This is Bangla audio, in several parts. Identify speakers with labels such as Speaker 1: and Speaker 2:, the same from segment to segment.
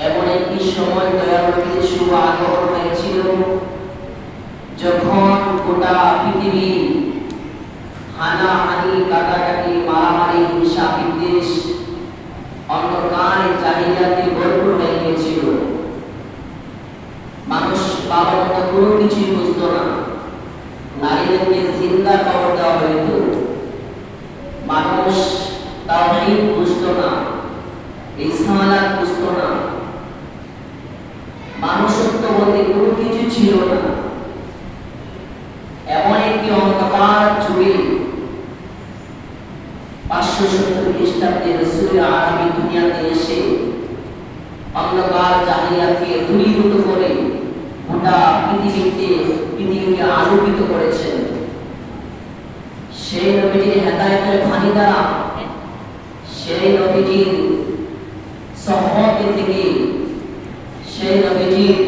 Speaker 1: এমন একটি সময় কাটাকাটি, মারামারি চাহিদাতে ভরপুর হয়ে গিয়েছিল। মানুষ বাবার কোনো কিছুই বুঝতো না। নারীদেরকে জিন্দা খবর দেওয়া হইত মানুষ তাওহীদ বুঝতো না ইসলাম বুঝতো না মানুষত্ব বলতে কোনো কিছু ছিল না। এমন একটি অন্ধকার যুগে পাঁচশো সত্তর খ্রিস্টাব্দে রসুল আরবি দুনিয়াতে এসে অন্ধকার জাহিলিয়াতকে দূরীভূত করে গোটা পৃথিবীতে পৃথিবীকে আলোকিত করেছেন সেই নবীজির হেদায়তের ফানি দ্বারা সেই নবীজির সহমতে থেকে সেই নবীজির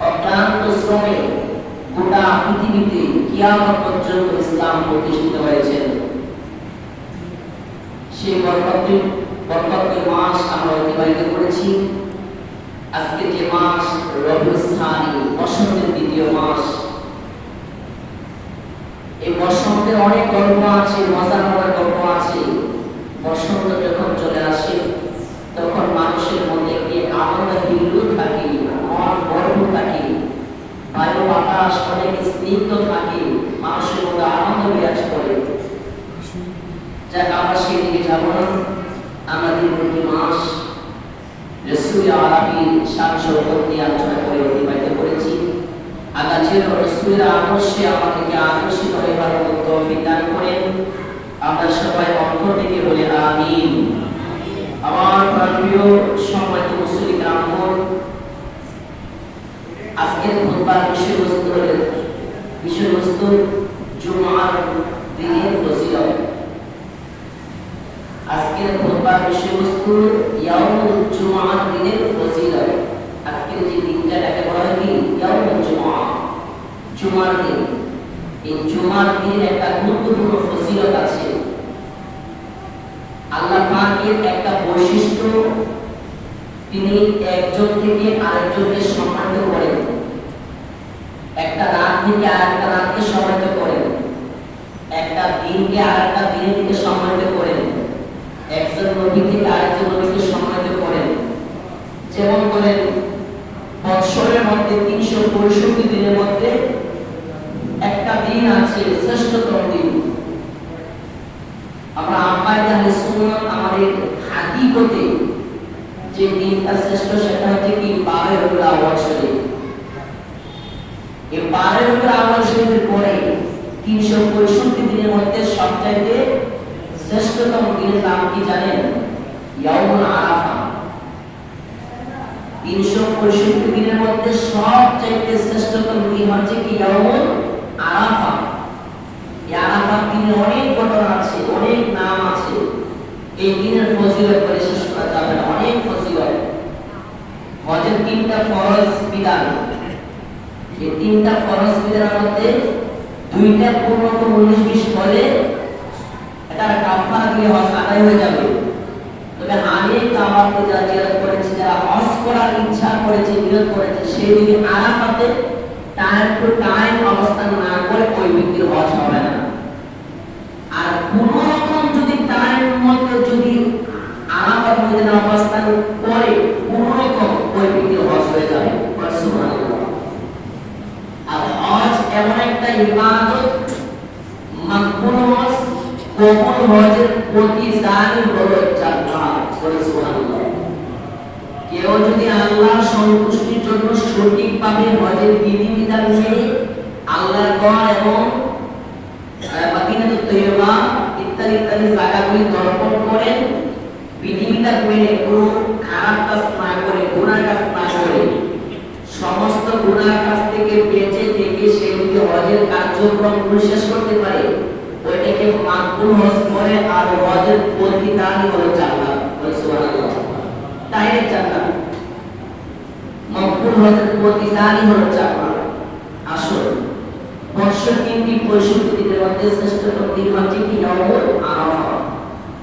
Speaker 1: অক্লান্ত শ্রমে গোটা পৃথিবীতে কিয়ামত পর্যন্ত ইসলাম প্রতিষ্ঠিত হয়েছে সেই বরকতটি বরকতের মাস আমরা অতিবাহিত করেছি আজকে যে মাস রবিস্থানী বসন্তের দ্বিতীয় মাস এই বসন্তের অনেক গল্প আছে মজার মজার গল্প আছে বসন্ত যখন চলে আসে, তখন মানুষের মধ্যে কি আনন্দ হিল্লু থাকে, মন গর্ব থাকে। বায়ু বাতাস অনেক স্নিগ্ধ থাকে, মানুষের মধ্যে আনন্দ বিরাজ করে। যাক, আমরা সেদিকে যাব না। আমরা দীর্ঘটি মাস রসুল শান শরবত নিয়ে আলোচনা করে অতিবাহিত করেছি। আগাছের রসুলের আদর্শে আমাদেরকে আকর্ষিত হয়ে ভালো তৌফিক দান করেন আমরা সবাই অন্তর থেকে বলে আমিন। আমার প্রিয় সম্মানিত মুসলিম গ্রামগণ আজকের খুতবার বিষয়বস্তু বিষয়বস্তু জুমার দিনের ফজিলত। আজকের খুতবার বিষয়বস্তু ইয়াউমুল জুমার দিনের ফজিলত। আজকের যে দিনটা এটাকে বলা কি? ইয়াউমুল জুমা। জুমার দিন। এই জুমার দিনের একটা গুরুত্বপূর্ণ ফজিলত আছে। আল্লাহ পাকের একটা বৈশিষ্ট্য, তিনি একজন থেকে আরেকজনকে সম্মানিত করেন। একটা রাত থেকে আরেকটা রাতকে সম্মানিত করেন। একটা দিনকে আরেকটা দিনের দিকে সম্মানিত করেন। একজন নবী থেকে আরেকজন নবীকে সম্মানিত করেন। যেমন করেন বৎসরের মধ্যে তিনশো পঁয়ষট্টি দিনের মধ্যে একটা দিন আছে, শ্রেষ্ঠতম দিন। আমরা আব্বাই আহলে সুন্নাত আমাদের হাকিকতে যে দিনটা শ্রেষ্ঠ সেটা হচ্ছে কি? বারে রবিউল শরীফ। এই বারে রবিউল শরীফের পরে তিনশো পঁয়ষট্টি দিনের মধ্যে সবচাইতে শ্রেষ্ঠতম দিনের নাম কি জানেন? ইয়াউমুল আরাফা তিনশো পঁয়ষট্টি দিনের মধ্যে সবচাইতে শ্রেষ্ঠতম দিন হচ্ছে কি? ইয়াউমুল আরাফা এই আরাফার দিনে অনেক ঘটনা আছে, অনেক নাম আছে। এই দিনের ফজিলত করে শেষ করা যাবে না, অনেক ফজিলত। হজের তিনটা ফরজ বিধান। এই তিনটা ফরজ বিধানের মধ্যে দুইটা পূর্ণ করে উনিশ বিশ বলে এটা কাফারা দিয়ে হজ আদায় হয়ে যাবে। তবে আমি কামাতে যারা জিয়ারত করেছি, যারা হজ করার ইচ্ছা করেছে, নিয়ত করেছে সেই দিকে আরাফাতে টাইম টাইম অবস্থান না করে ওই ব্যক্তির হজ হবে না। আর কোন রকম যদি টাইম মধ্যে যদি আরাফাত মধ্যে অবস্থান করে কোন রকম ওই ব্যক্তির হজ হয়ে যাবে। আর হজ এমন একটা ইবাদত মাকবুল হজ কবুল হজের প্রতিদানই হলো জান্নাত। বলে সুবহানাল্লাহ। কেউ যদি আল্লাহ সন্তুষ্টির জন্য সঠিকভাবে হজের বিধিবিধান মেনে আল্লাহর ঘর এবং ইত্যাদি ইত্যাদি জায়গাগুলি দর্পণ করেন, বিধিবিধান মেনে কোনো খারাপ কাজ না করে কাজ না করে। সমস্ত থেকে বেঁচে থেকে সে যদি হজের কার্যক্রম শেষ করতে পারে, ওইটাকে মাকবুল হজ করে আর হজের হলো জান্নাত। ডাইরেক্ট জান্নাত। হজের প্রতিদানই হলো জান্নাত আসল। বর্ষের তিনটি পঁয়ষট্টি দিনের মধ্যে শ্রেষ্ঠতম দিন হচ্ছে কি ইয়াউমুল আরাফা